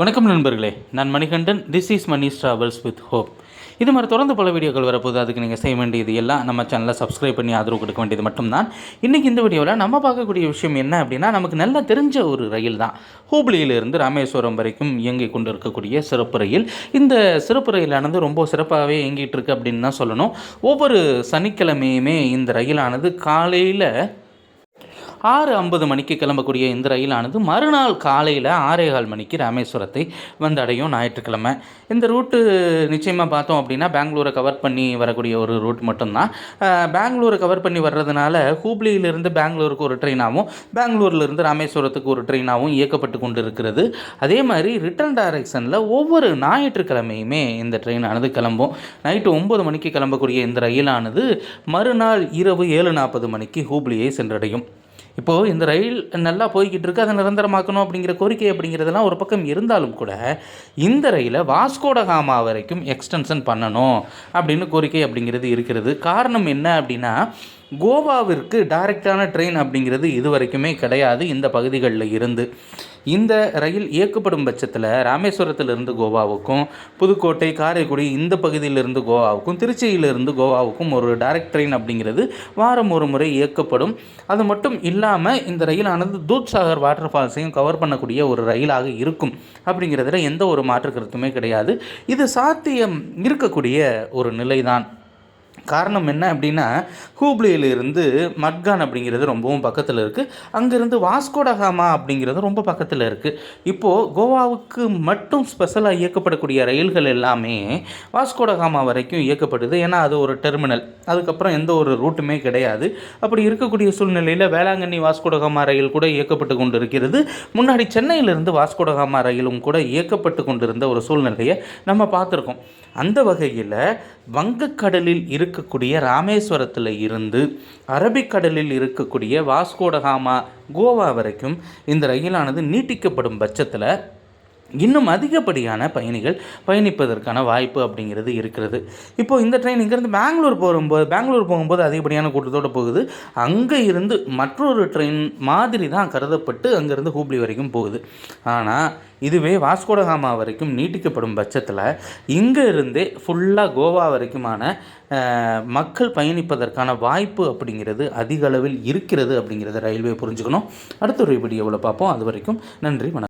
வணக்கம் நண்பர்களே. நான் Manikandan. This is Mani travels with hope இது மாதிரி தொடர்ந்து பல வீடியோக்கள் வரப்போகுது. அதுக்கு நீங்கள் செய்ய வேண்டியது எல்லாம் நம்ம சேனலை சப்ஸ்கிரைப் பண்ணி ஆதரவு கொடுக்க வேண்டியது மட்டும்தான். இன்றைக்கி இந்த வீடியோவில் நம்ம பார்க்கக்கூடிய விஷயம் என்ன அப்படின்னா நமக்கு நல்லா தெரிஞ்ச ஒரு ரயில் தான். ஹூப்ளியிலிருந்து ராமேஸ்வரம் வரைக்கும் இயங்கிக் கொண்டு இருக்கக்கூடிய சிறப்பு ரயில். இந்த சிறப்பு ரயிலானது ரொம்ப சிறப்பாகவே இயங்கிட்டு இருக்கு அப்படின்னு தான் சொல்லணும். ஒவ்வொரு சனிக்கிழமையுமே இந்த ரயிலானது காலையில் ஆறு ஐம்பது மணிக்கு கிளம்பக்கூடிய இந்த ரயிலானது மறுநாள் காலையில் ஆறே கால் மணிக்கு ராமேஸ்வரத்தை வந்தடையும் ஞாயிற்றுக்கிழமை. இந்த ரூட்டு நிச்சயமாக பார்த்தோம் அப்படின்னா பெங்களூரை கவர் பண்ணி வரக்கூடிய ஒரு ரூட் மட்டும்தான். பெங்களூரை கவர் பண்ணி வர்றதுனால ஹூப்ளியிலிருந்து பெங்களூருக்கு ஒரு ட்ரெயினாகவும் பெங்களூர்லேருந்து ராமேஸ்வரத்துக்கு ஒரு ட்ரெயினாகவும் இயக்கப்பட்டு கொண்டு இருக்கிறது அதே மாதிரி ரிட்டர்ன் டைரக்ஷனில் ஒவ்வொரு ஞாயிற்றுக்கிழமையுமே இந்த ட்ரெயினானது கிளம்பும். நைட்டு ஒம்பது மணிக்கு கிளம்பக்கூடிய இந்த ரயிலானது மறுநாள் இரவு ஏழு நாற்பது மணிக்கு ஹூப்ளியை சென்றடையும். இப்போது இந்த ரயில் நல்லா போய்கிட்டு இருக்கு அதை நிரந்தரமாக்கணும் அப்படிங்கிற கோரிக்கை அப்படிங்கிறதெல்லாம் ஒரு பக்கம் இருந்தாலும் கூட இந்த ரயிலை வாஸ்கோடகாமா வரைக்கும் எக்ஸ்டென்ஷன் பண்ணணும் அப்படின்னு கோரிக்கை அப்படிங்கிறது இருக்கிறது. காரணம் என்ன அப்படின்னா கோவாவிற்கு டைரக்டான ட்ரெயின் அப்படிங்கிறது இது வரைக்குமே கிடையாது. இந்த பகுதிகளில் இருந்து இந்த ரயில் இயக்கப்படும் பட்சத்தில் ராமேஸ்வரத்திலிருந்து கோவாவுக்கும் புதுக்கோட்டை காரைக்குடி இந்த பகுதியிலிருந்து கோவாவுக்கும் திருச்சியிலிருந்து கோவாவுக்கும் ஒரு டைரக்ட் ட்ரெயின் அப்படிங்கிறது வாரம் ஒரு முறை இயக்கப்படும். அது மட்டும் இல்லாமல் இந்த ரயிலானது தூத்சாகர் வாட்டர் ஃபால்ஸையும் கவர் பண்ணக்கூடிய ஒரு ரயிலாக இருக்கும் அப்படிங்கிறதுல எந்த ஒரு மாற்று கருத்துமே கிடையாது. இது சாத்தியம் இருக்கக்கூடிய ஒரு நிலைதான். காரணம் என்ன அப்படின்னா ஹூப்ளியிலிருந்து மட்கான் அப்படிங்கிறது ரொம்பவும் பக்கத்தில் இருக்குது அங்கேருந்து வாஸ்கோடகாமா அப்படிங்கிறது ரொம்ப பக்கத்தில் இருக்குது இப்போது கோவாவுக்கு மட்டும் ஸ்பெஷலாக இயக்கப்படக்கூடிய ரயில்கள் எல்லாமே வாஸ்கோடகாமா வரைக்கும் இயக்கப்படுது. ஏன்னா அது ஒரு டெர்மினல் அதுக்கப்புறம் எந்த ஒரு ரூட்டுமே கிடையாது. அப்படி இருக்கக்கூடிய சூழ்நிலையில் வேளாங்கண்ணி வாஸ்கோடகாமா ரயில் கூட இயக்கப்பட்டு கொண்டு இருக்கிறது முன்னாடி சென்னையிலிருந்து வாஸ்கோடகாமா ரயிலும் கூட இயக்கப்பட்டு கொண்டிருந்த ஒரு சூழ்நிலையை நம்ம பார்த்துருக்கோம். அந்த வகையில் வங்கக்கடலில் இருக்கக்கூடிய ராமேஸ்வரத்தில் இருந்து அரபிக்கடலில் இருக்கக்கூடிய வாஸ்கோடகாமா கோவா வரைக்கும் இந்த ரயிலானது நீட்டிக்கப்படும் பட்சத்தில் இன்னும் அதிகப்படியான பயணிகள் பயணிப்பதற்கான வாய்ப்பு அப்படிங்கிறது இருக்கிறது. இப்போது இந்த ட்ரெயின் இங்கேருந்து பெங்களூர் போகும்போது பெங்களூர் போகும்போது அதிகப்படியான கூட்டத்தோடு போகுது. அங்கே இருந்து மற்றொரு ட்ரெயின் மாதிரி தான் கருதப்பட்டு அங்கேருந்து ஹூப்ளி வரைக்கும் போகுது. ஆனால் இதுவே வாஸ்கோடகாமா வரைக்கும் நீட்டிக்கப்படும் பட்சத்தில் இங்கே இருந்தே ஃபுல்லாக கோவா வரைக்குமான மக்கள் பயணிப்பதற்கான வாய்ப்பு அப்படிங்கிறது அதிக அளவில் இருக்கிறது அப்படிங்கிறத ரயில்வே புரிஞ்சுக்கணும். அடுத்த ஒரு வீடியோவில் பார்ப்போம். அது வரைக்கும் நன்றி வணக்கம்.